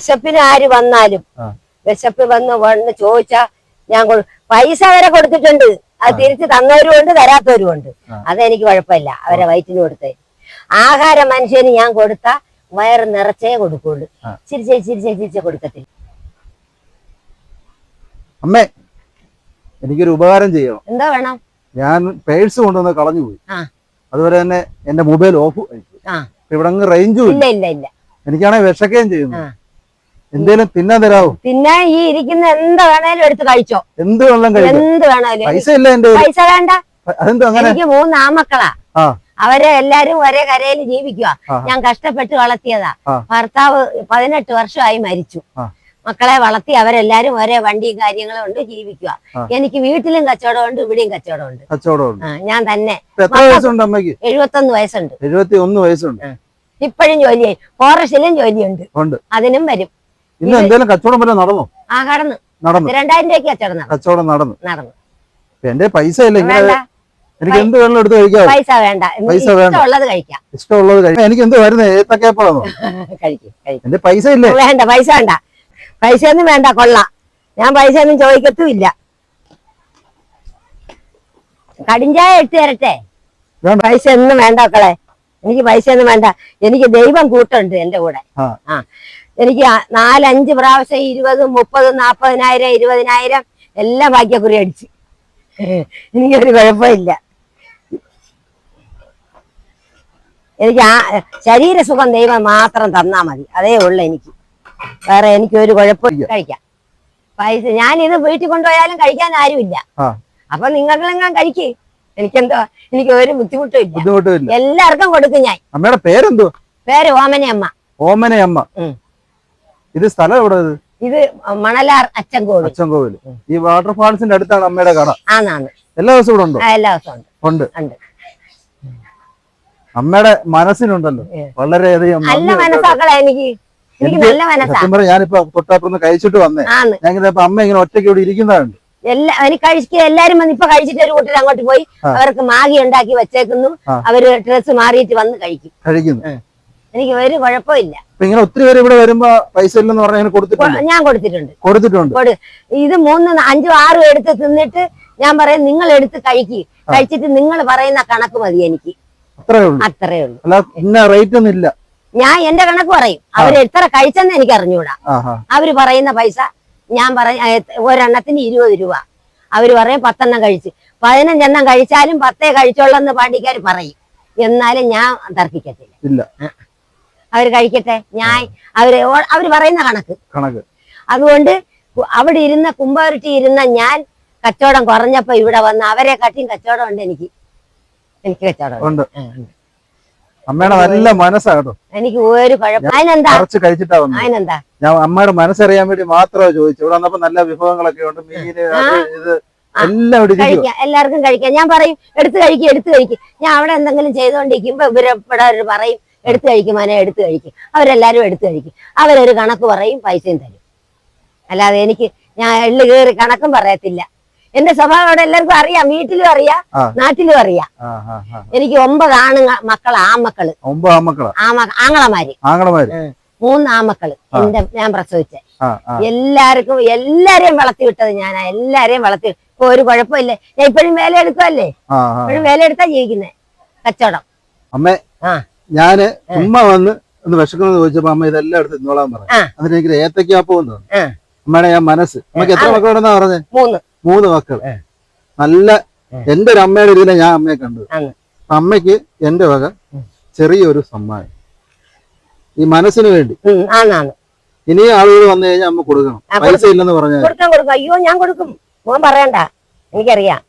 വിശപ്പിന് ആര് വന്നാലും. വിശപ്പ് വന്ന് വന്ന് ചോദിച്ചാ ഞാൻ പൈസ വരെ കൊടുത്തിട്ടുണ്ട്. അത് തിരിച്ച് തന്നവരും ഉണ്ട് തരാത്തവരും ഉണ്ട്. അതെനിക്ക് കുഴപ്പമില്ല. അവരെ വയറ്റിന് കൊടുത്തേ. ആഹാരം മനുഷ്യന് ഞാൻ കൊടുത്ത വയറ് നിറച്ചേ കൊടുക്കുള്ളൂ. ചിരിച്ചേ ചിരിച്ചേ ചിരിച്ചേ കൊടുക്കത്തില്ല. അമ്മേ എനിക്കൊരു ഉപകാരം ചെയ്യണം. എന്താ വേണം? ഞാൻ പേഴ്സ് കൊണ്ടുവന്ന് കളഞ്ഞു പോയി. അതുപോലെ തന്നെ എന്റെ മൊബൈൽ ഓഫ് ഇവിടെ റേഞ്ചും ഇല്ല. ഇല്ല ഇല്ല എനിക്കാണെങ്കിൽ വിശക്കുകയും ചെയ്യുന്നു. എന്തേലും തിന്നാൻ തരാവോ? പിന്നെ ഈ ഇരിക്കുന്ന എന്ത് വേണേലും എടുത്ത് കഴിച്ചോ. എന്ത് വെള്ളം കഴിക്കാം? എന്ത് വേണേലും. പൈസ ഇല്ല എന്റെ പൈസ വേണ്ട. അതെന്തോ അങ്ങനെ? എനിക്ക് മൂന്ന് ആമക്കളാ. ആ. അവരെ എല്ലാരും ഒരേ കരയിൽ ജീവിക്കുക ഞാൻ കഷ്ടപ്പെട്ട് വളർത്തിയതാ. ഭർത്താവ് പതിനെട്ട് വർഷമായി മരിച്ചു. മക്കളെ വളർത്തി അവരെല്ലാരും ഒരേ വണ്ടിയും കാര്യങ്ങളും ഉണ്ട് ജീവിക്കുക എനിക്ക് വീട്ടിലും കച്ചവടം ഉണ്ട് ഇവിടെയും കച്ചവടം ഉണ്ട്. കച്ചവടം ഞാൻ തന്നെ. എത്ര വയസ്സുണ്ട് അമ്മയ്ക്ക്? എഴുപത്തൊന്ന് വയസ്സുണ്ട്. എഴുപത്തി ഒന്ന് വയസ്സുണ്ട്. ഇപ്പോഴും ജോലിയായി. ഫോറസ്റ്റിലും ജോലിയുണ്ട്. അതിനും വരും. ഇന്ന് എന്തേലും കച്ചവടം വരെ നടന്നോ? ആ കടന്നു നടന്നു. രണ്ടായിരം രൂപയ്ക്ക് കച്ചവടം നടന്നു. കച്ചവടം നടന്നു. നടന്നു. എന്റെ പൈസ ഇല്ല ഇങ്ങനെ എനിക്ക് എന്ത് വേണം എടുത്ത് കഴിക്കാം പൈസ വേണ്ട. പൈസ വേണ്ട. കഴിക്കാം. ഇഷ്ടമുള്ളത് കഴിക്കാം. എനിക്ക് എന്ത് വരുന്നത് ഏത്തക്കേപ്പാണോ എന്റെ പൈസ ഇല്ലേ വേണ്ട പൈസ വേണ്ട. പൈസ ഒന്നും വേണ്ട കൊള്ളാം. ഞാൻ പൈസ ഒന്നും ചോദിക്കത്തുമില്ല. കടിഞ്ചായ എടുത്തു തരട്ടെ. പൈസ ഒന്നും വേണ്ട മക്കളെ. എനിക്ക് പൈസ ഒന്നും വേണ്ട. എനിക്ക് ദൈവം കൂട്ടുണ്ട് എന്റെ കൂടെ. ആ. എനിക്ക് നാലഞ്ച് പ്രാവശ്യം ഇരുപതും മുപ്പതും നാപ്പതിനായിരം ഇരുപതിനായിരം എല്ലാം ഭാഗ്യക്കുറി അടിച്ച്. എനിക്കൊരു കുഴപ്പമില്ല. എനിക്ക് ആ ശരീരസുഖം ദൈവം മാത്രം തന്നാ മതി. അതേ ഉള്ളു എനിക്ക്. വേറെ എനിക്ക് ഒരു കുഴപ്പമില്ല. കഴിക്കാം. പൈസ ഞാനിത് വീട്ടിൽ കൊണ്ടുപോയാലും കഴിക്കാൻ ആരുമില്ല. അപ്പൊ നിങ്ങളെല്ലാം കഴിക്ക്. എനിക്കെന്തോ എനിക്ക് ഒരു ബുദ്ധിമുട്ടും ഇല്ല. എല്ലാവർക്കും കൊടുക്കും ഞാൻ. അമ്മയുടെ പേരെന്തോ പേര് ഓമനയമ്മ. ഓമനയമ്മ. ഇത് സ്ഥലം എവിടെ ഇത് മണലാർ അച്ചൻകോവിൽ. അച്ചൻകോവിൽ ഈ വാട്ടർഫാൾസിന്റെ അടുത്താണ് അമ്മയുടെ കട. എല്ലാ ദിവസവും ഇവിടെ ഉണ്ടോ? എല്ലാ ദിവസവും ഉണ്ട്. ഉണ്ട്. അമ്മയുടെ മനസ്സിനുണ്ടല്ലോ. വളരെയധികം നല്ല മനസ്സാക്കളെ എനിക്ക്. സത്യം ഞാനിപ്പോ തൊട്ടപ്പുറന്ന് കഴിച്ചിട്ട് വന്നേ. ഞാൻ ഇപ്പൊ അമ്മ ഇങ്ങനെ ഒറ്റയ്ക്ക് ഇവിടെ ഇരിക്കുന്നതാണ് എല്ലാ എനിക്ക് കഴിക്കുക എല്ലാരും വന്ന് ഇപ്പൊ കഴിച്ചിട്ട് ഒരു കൂട്ടർ അങ്ങോട്ട് പോയി. അവർക്ക് മാഗി ഉണ്ടാക്കി വെച്ചേക്കുന്നു. അവർ ഡ്രസ് മാറിയിട്ട് വന്ന് കഴിക്കും. കഴിക്കുന്നു. എനിക്ക് ഒരു കുഴപ്പമില്ല അപ്പൊ ഇങ്ങനെ ഒത്തിരി പേര് ഇവിടെ വരുമ്പോ പൈസ ഇല്ലെന്ന് പറഞ്ഞാൽ കൊടുത്തിട്ടുണ്ട്? ഞാൻ കൊടുത്തിട്ടുണ്ട്. കൊടുത്തിട്ടുണ്ട്? കൊടു ഇത് മൂന്ന് അഞ്ചും ആറും എടുത്ത് തിന്നിട്ട് ഞാൻ പറയും നിങ്ങൾ എടുത്ത് കഴിക്ക് കഴിച്ചിട്ട് നിങ്ങൾ പറയുന്ന കണക്ക് മതി എനിക്ക്. അത്രേ ഉള്ളൂ. അത്രേ ഉള്ളൂ. അല്ല ഇന്ന റേറ്റ് ഒന്നും ഇല്ല. ഞാൻ എന്റെ കണക്ക് പറയും. അവർ എത്ര കഴിച്ചെന്ന് എനിക്ക് അറിഞ്ഞൂടാ. അവർ പറയുന്ന പൈസ ഞാൻ പറയ ഒരെണ്ണത്തിന് ഇരുപത് രൂപ. അവർ പറയും പത്തെണ്ണം കഴിച്ച്. പതിനഞ്ചെണ്ണം കഴിച്ചാലും പത്തേ കഴിച്ചോളെന്ന് പാണ്ടിക്കാർ പറയും. എന്നാലും ഞാൻ തർക്കിക്കത്തില്ല. അവർ കഴിക്കട്ടെ? ഞാൻ അവർ അവർ പറയുന്ന കണക്ക്. കണക്ക്. അതുകൊണ്ട് അവിടെ ഇരുന്ന കുമ്പവരട്ടി ഇരുന്ന ഞാൻ കച്ചവടം കുറഞ്ഞപ്പോ ഇവിടെ വന്ന് അവരെ കാട്ടിയും കച്ചവടം ഉണ്ട് എനിക്ക്. എനിക്ക് കച്ചവടം ഉണ്ട്. അമ്മയുടെ നല്ല മനസ്സാ കേട്ടോ. എനിക്ക് ഒരു കുഴപ്പം അതിനെന്താ? കഴിച്ചിട്ടാ അതിനെന്താ? ഞാൻ അമ്മയുടെ മനസ്സറിയാൻ വേണ്ടി മാത്രമേ ചോദിച്ചു. ഇവിടെ വന്നപ്പോ നല്ല വിഭവങ്ങളൊക്കെ ഉണ്ട്. മീന് ഇത് എല്ലാം കഴിക്കാം. എല്ലാവർക്കും കഴിക്കാം. ഞാൻ പറയും എടുത്ത് കഴിക്കും എടുത്ത് കഴിക്കും. ഞാൻ അവിടെ എന്തെങ്കിലും ചെയ്തുകൊണ്ടിരിക്കുമ്പോ ഇവരെ ഇവിടെ പറയും. എടുത്ത് കഴിക്കും എടുത്തു എടുത്ത് കഴിക്കും. അവരെല്ലാരും എടുത്തു കഴിക്കും. അവരൊരു കണക്ക് പറയും പൈസയും തരും. അല്ലാതെ എനിക്ക് ഞാൻ എള്ളു കയറി കണക്കും പറയത്തില്ല. എന്റെ സ്വഭാവം അവിടെ എല്ലാവർക്കും അറിയാം വീട്ടിലും അറിയാം നാട്ടിലും അറിയാം. എനിക്ക് ഒമ്പത് ആണ് മക്കൾ ആമക്കൾ ഒമ്പത് ആമക്കളാ ആങ്ങളമാര്. ആങ്ങളമാര്? മൂന്ന് ആമക്കൾ എന്റെ ഞാൻ പ്രസവിച്ച. എല്ലാവർക്കും എല്ലാരെയും വളർത്തി വിട്ടത് ഞാനാ. എല്ലാരെയും വളർത്തി ഇപ്പൊ ഒരു കുഴപ്പമില്ലേ. ഞാൻ ഇപ്പോഴും വേല എടുക്കുമല്ലേ ഇപ്പോഴും വേല എടുത്താ ജീവിക്കുന്നേ. കച്ചവടം. അമ്മേ. ആ. ഞാൻ ഉമ്മ വന്ന് ഒന്ന് വിശക്കുന്നത് ചോദിച്ചപ്പോ അമ്മ ഇതെല്ലാം എടുത്ത് തിന്നോളാൻ പറഞ്ഞു. അതിന് എനിക്ക് ഏത്തക്കാപ്പം തന്നു. ആ. അമ്മയുടെ ഞാൻ മനസ്സ്. നമുക്ക് എത്ര മക്കളുണ്ടെന്നാ പറഞ്ഞേ? മൂന്ന്. മക്കൾ. നല്ല എന്റെ ഒരു അമ്മയുടെ രീതിയിലാണ് ഞാൻ അമ്മയെ കണ്ടത് അമ്മയ്ക്ക് എന്റെ വക ചെറിയൊരു സമ്മാനം. ഈ മനസ്സിന് വേണ്ടി. ഇനിയും ആളുകൾ വന്നു കഴിഞ്ഞാൽ അമ്മ കൊടുക്കണം. പൈസ ഇല്ലെന്ന് പറഞ്ഞാൽ അയ്യോ ഞാൻ കൊടുക്കും. മോൻ പറയണ്ട. എനിക്കറിയാം.